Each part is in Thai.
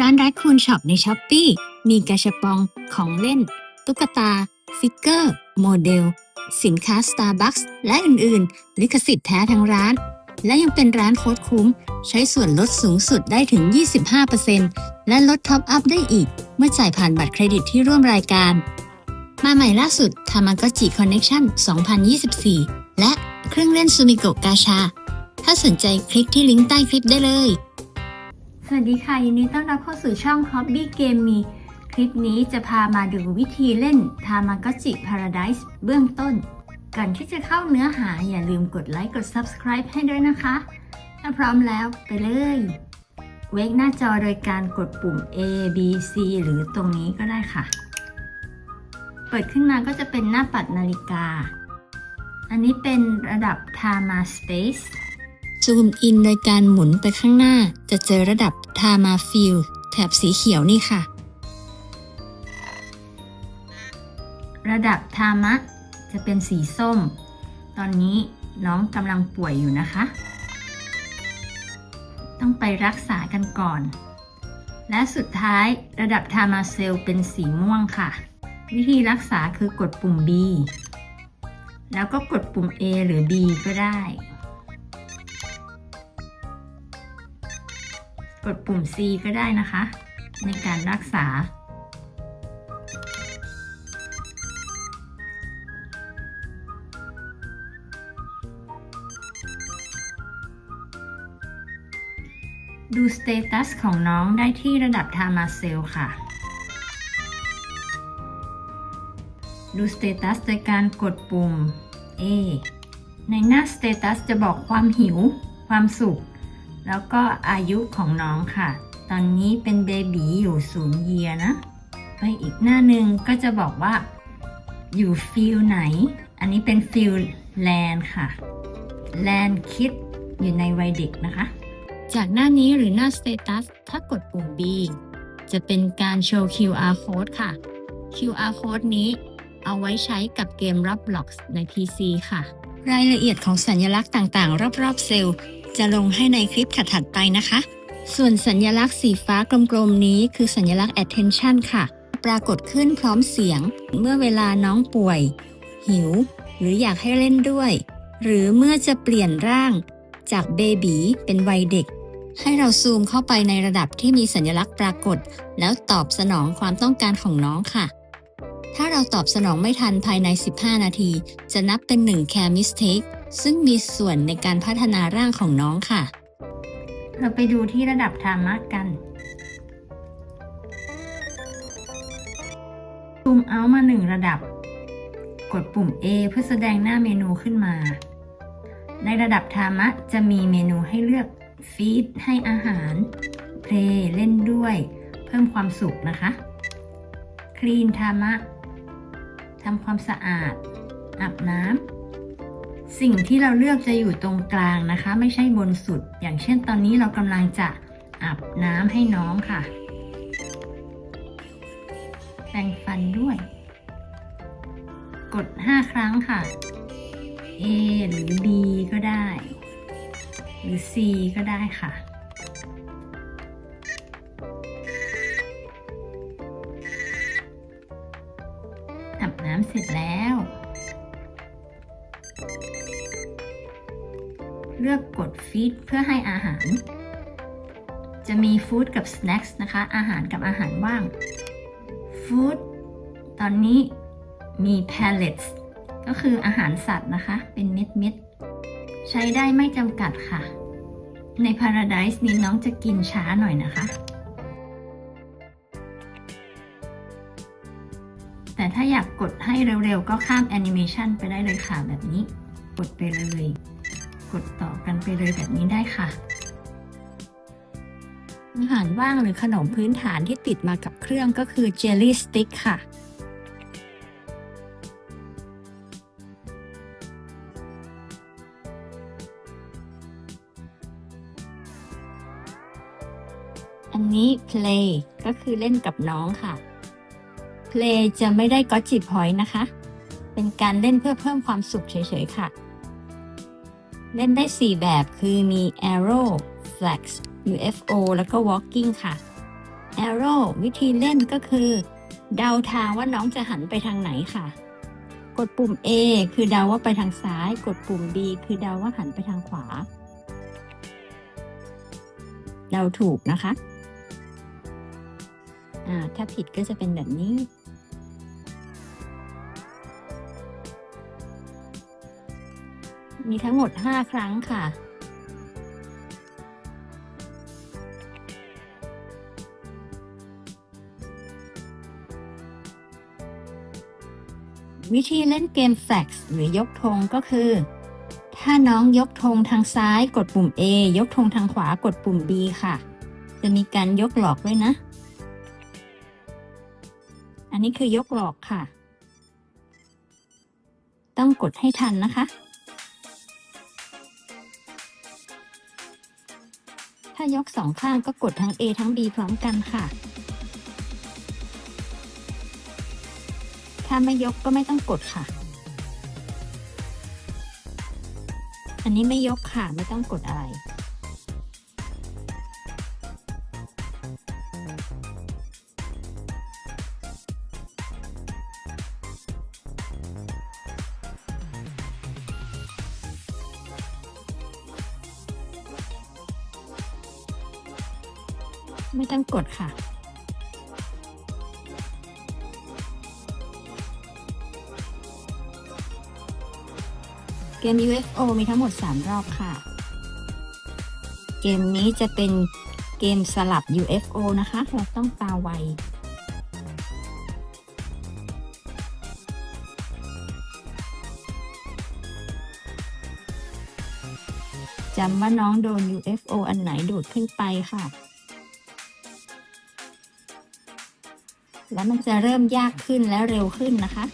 ร้านรักคูณช็อปในช้อปปีมีกระชับปอง ของเล่น ตุ๊กตา ฟิกเกอร์ โมเดล สินค้า Starbucks และอื่น ๆ ลิขสิทธิ์แท้ทั้งร้าน และยังเป็นร้านโค้ดคุ้ม ใช้ส่วนลดสูงสุดได้ถึง 25%และลดท็อปอัพได้อีก เมื่อจ่ายผ่านบัตรเครดิตที่ร่วมรายการ มาใหม่ล่าสุด Tamagotchi Connection 2024 และเครื่องเล่นซูมิโกะกาชา ถ้าสนใจคลิกที่ลิงก์ใต้คลิปได้เลย สวัสดีค่ะยินดีต้อนรับเข้าสู่ช่อง Hobby Game มี คลิปนี้จะพามาดูวิธีเล่น Tamagotchi Paradise เบื้องต้น ก่อนที่จะเข้าเนื้อหาอย่าลืมกดไลค์กด Subscribe ให้ด้วยนะคะ ถ้าพร้อมแล้วไปเลย เวกหน้าจอโดยการกดปุ่ม A B C หรือตรงนี้ก็ได้ค่ะ เปิดขึ้นมาก็จะเป็นหน้าปัดนาฬิกา อันนี้เป็นระดับ Tama Space ซูมอินโดยการหมุนไปข้างหน้า จะเจอระดับ Tama Field แถบสีเขียวนี่ค่ะ ระดับทามะจะเป็นสีส้ม ตอนนี้น้องกำลังป่วยอยู่นะคะ ต้องไปรักษากันก่อน และสุดท้ายระดับทามาเซลเป็นสีม่วงค่ะ วิธีรักษาคือกดปุ่ม B แล้วก็กดปุ่ม A หรือ B ก็ได้ กดปุ่ม C ก็ได้นะคะ ในการรักษา ดูสเตตัสของน้องได้ที่ระดับทามาเซลค่ะ ดูสเตตัสโดยการกดปุ่ม A ในหน้าสเตตัสจะบอกความหิว ความสุข แล้วก็อายุของน้องค่ะ ตอนนี้เป็นเบบีอยู่ศูนย์เยียนะ ไปอีกหน้าหนึ่งก็จะบอกว่า อยู่ฟิลไหน อันนี้เป็นฟิลแลนค่ะ แลนคิดอยู่ในวัยเด็กนะคะ จากหน้านี้หรือหน้า Status ถ้ากดปุ่ม B จะเป็นการโชว์ QR code ค่ะ QR code นี้เอาไว้ใช้กับเกม Roblox ใน PC ค่ะ รายละเอียดของสัญลักษณ์ต่างๆ รอบๆเซลล์ จะลงให้ในคลิปถัดๆไปนะคะ ส่วนสัญลักษณ์สีฟ้ากลมๆนี้คือสัญลักษณ์ attention ค่ะ ปรากฏขึ้นพร้อมเสียง เมื่อเวลาน้องป่วย หิว หรืออยากให้เล่นด้วย หรือเมื่อจะเปลี่ยนร่าง จากเบบีเป็นวัยเด็ก ให้เราซูมเข้าไปในระดับที่มีสัญลักษณ์ปรากฏ แล้วตอบสนองความต้องการของน้องค่ะถ้าเราตอบสนองไม่ทันภายใน 15 นาที จะนับเป็น 1 care mistake ซึ่งมีส่วนในการพัฒนาร่างของน้องค่ะ เราไปดูที่ระดับธรรมะกันซูมเอามาหนึ่งระดับ กดปุ่ม A เพื่อแสดงหน้าเมนูขึ้นมา ในระดับธรรมะจะมีเมนูให้เลือกฟีดให้อาหาร เพลเล่นด้วย เพิ่มความสุขนะคะ คลีนธรรมะทำความสะอาดอาบน้ำ สิ่งที่เราเลือกจะอยู่ตรงกลางนะคะ ไม่ใช่บนสุด อย่างเช่นตอนนี้เรากำลังจะอาบน้ำให้น้องค่ะ แปรงฟันด้วย กด 5 ครั้งค่ะ A หรือ B ก็ได้ หรือ C ก็ได้ค่ะ ดเพื่อให้อาหาร จะมีฟู้ดกับสแน็คนะคะ อาหารกับอาหารว่างฟู้ดตอนนี้มี pellets ก็คืออาหารสัตว์นะคะ เป็นเม็ดเม็ดๆใช้ได้ไม่จำกัดค่ะ ใน Paradise นี้น้องจะกินช้าหน่อยนะคะ แต่ถ้าอยากกดให้เร็วๆ ก็ข้ามแอนิเมชันไปได้เลยค่ะแบบนี้ กดไปเลย กดต่อกันไปเลยแบบนี้ได้ค่ะ อาหารว่างหรือขนมพื้นฐานที่ติดมากับเครื่องก็คือเจลลี่สติ๊กค่ะอันนี้ play ก็คือเล่นกับน้องค่ะ play จะไม่ได้ก็จิพอยนะคะ เป็นการเล่นเพื่อเพิ่มความสุขเฉยๆค่ะ เล่นได้ 4 แบบคือมี arrow flex UFO แล้วก็ walking ค่ะ arrow วิธีเล่นก็คือ เดาทางว่าน้องจะหันไปทางไหนค่ะ กดปุ่ม A คือเดาว่าไปทางซ้าย กดปุ่ม B คือเดาว่าหันไปทางขวา เดาถูกนะคะ อ่า ถ้าผิดก็จะเป็นแบบนี้ มีทั้งหมด 5 ครั้งค่ะ วิธีเล่นเกมแฟกซ์หรือยกธงก็คือ ถ้าน้องยกธงทางซ้ายกดปุ่ม A ยกธงทางขวากดปุ่ม B ค่ะ จะมีการยกหลอกด้วยนะ อันนี้คือยกหลอกค่ะ ต้องกดให้ทันนะคะายกสองข้างก็กดทั้ง A ทั้ง B พร้อมกันค่ะ ถ้าไม่ยกก็ไม่ต้องกดค่ะ อันนี้ไม่ยกค่ะไม่ต้องกดอะไร ไม่ต้องกดค่ะ เกม UFO มีทั้งหมด 3 รอบค่ะ เกมนี้จะเป็นเกมสลับ UFO นะคะ เราต้องตาไวจำว่าน้องโดน UFO อันไหนดูดขึ้นไปค่ะ แล้วมันจะเริ่มยากขึ้นและเร็วขึ้นนะคะ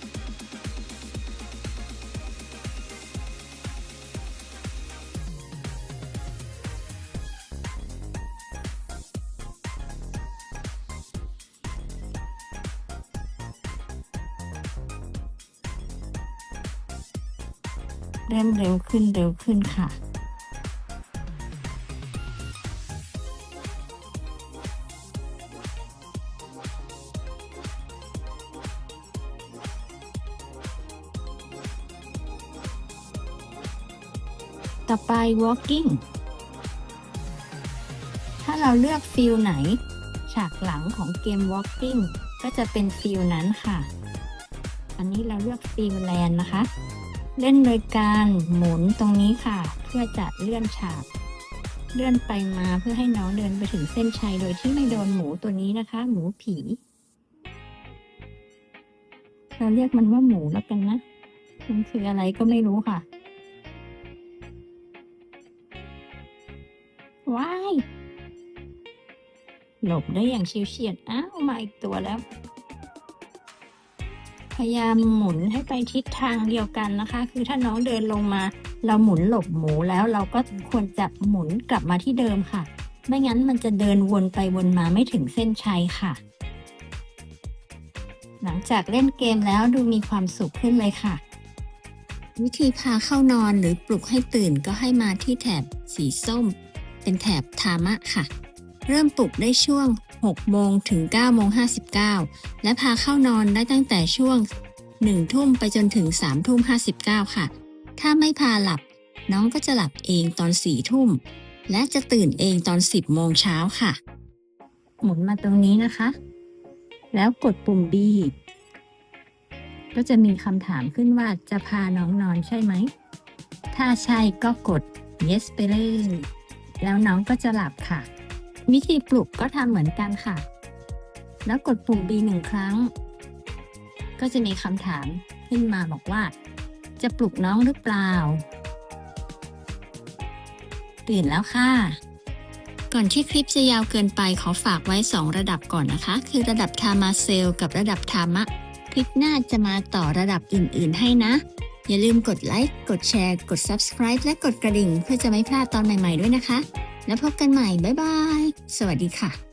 เริ่มเร็วขึ้นเร็วขึ้นค่ะ ต่อไป walking ถ้าเราเลือกฟิลไหน ฉากหลังของเกม walking ก็จะเป็นฟิลนั้นค่ะ อันนี้เราเลือกฟิลแลนนะคะ เล่นโดยการหมุนตรงนี้ค่ะ เพื่อจะเลื่อนฉาก เลื่อนไปมาเพื่อให้น้องเดินไปถึงเส้นชัยโดยที่ไม่โดนหมูตัวนี้นะคะ หมูผี เราเรียกมันว่าหมูแล้วกันนะ มันคืออะไรก็ไม่รู้ค่ะ หลบได้อย่างชิวเฉียดอ้าวมาอีกตัวแล้ว พยายามหมุนให้ไปทิศทางเดียวกันนะคะ คือถ้าน้องเดินลงมา เราหมุนหลบหมูแล้วเราก็ควรจะหมุนกลับมาที่เดิมค่ะ ไม่งั้นมันจะเดินวนไปวนมาไม่ถึงเส้นชัยค่ะ หลังจากเล่นเกมแล้วดูมีความสุขขึ้นเลยค่ะวิธีพาเข้านอนหรือปลุกให้ตื่นก็ให้มาที่แถบสีส้ม เป็นแถบทามะค่ะ เริ่มปลุกได้ช่วง 6 โมงถึง 9 โมง 59 และพาเข้านอนได้ตั้งแต่ช่วง 1 ทุ่มไปจนถึง 3 ทุ่ม 59 ค่ะ ถ้าไม่พาหลับ น้องก็จะหลับเองตอน 4 ทุ่ม และจะตื่นเองตอน 10 โมงเช้าค่ะ หมุนมาตรงนี้นะคะ แล้วกดปุ่ม B ก็จะมีคำถามขึ้นว่าจะพาน้องนอนใช่ไหม ถ้าใช่ก็กด yes ไปเลย แล้วน้องก็จะหลับค่ะ วิธีปลุกก็ทำเหมือนกันค่ะ แล้วกดปุ่ม B หนึ่งครั้ง ก็จะมีคำถามขึ้นมาบอกว่า จะปลุกน้องหรือเปล่า ตื่นแล้วค่ะ ก่อนที่คลิปจะยาวเกินไปขอฝากไว้ 2 ระดับก่อนนะคะ คือระดับทามาเซลกับระดับทามะ คลิปหน้าจะมาต่อระดับอื่น ๆ ให้นะ อย่าลืมกดไลค์ กดแชร์ กด Subscribe และกดกระดิ่ง เพื่อจะไม่พลาดตอนใหม่ ๆ ด้วยนะคะ แล้วพบกันใหม่ บ๊ายบาย สวัสดีค่ะ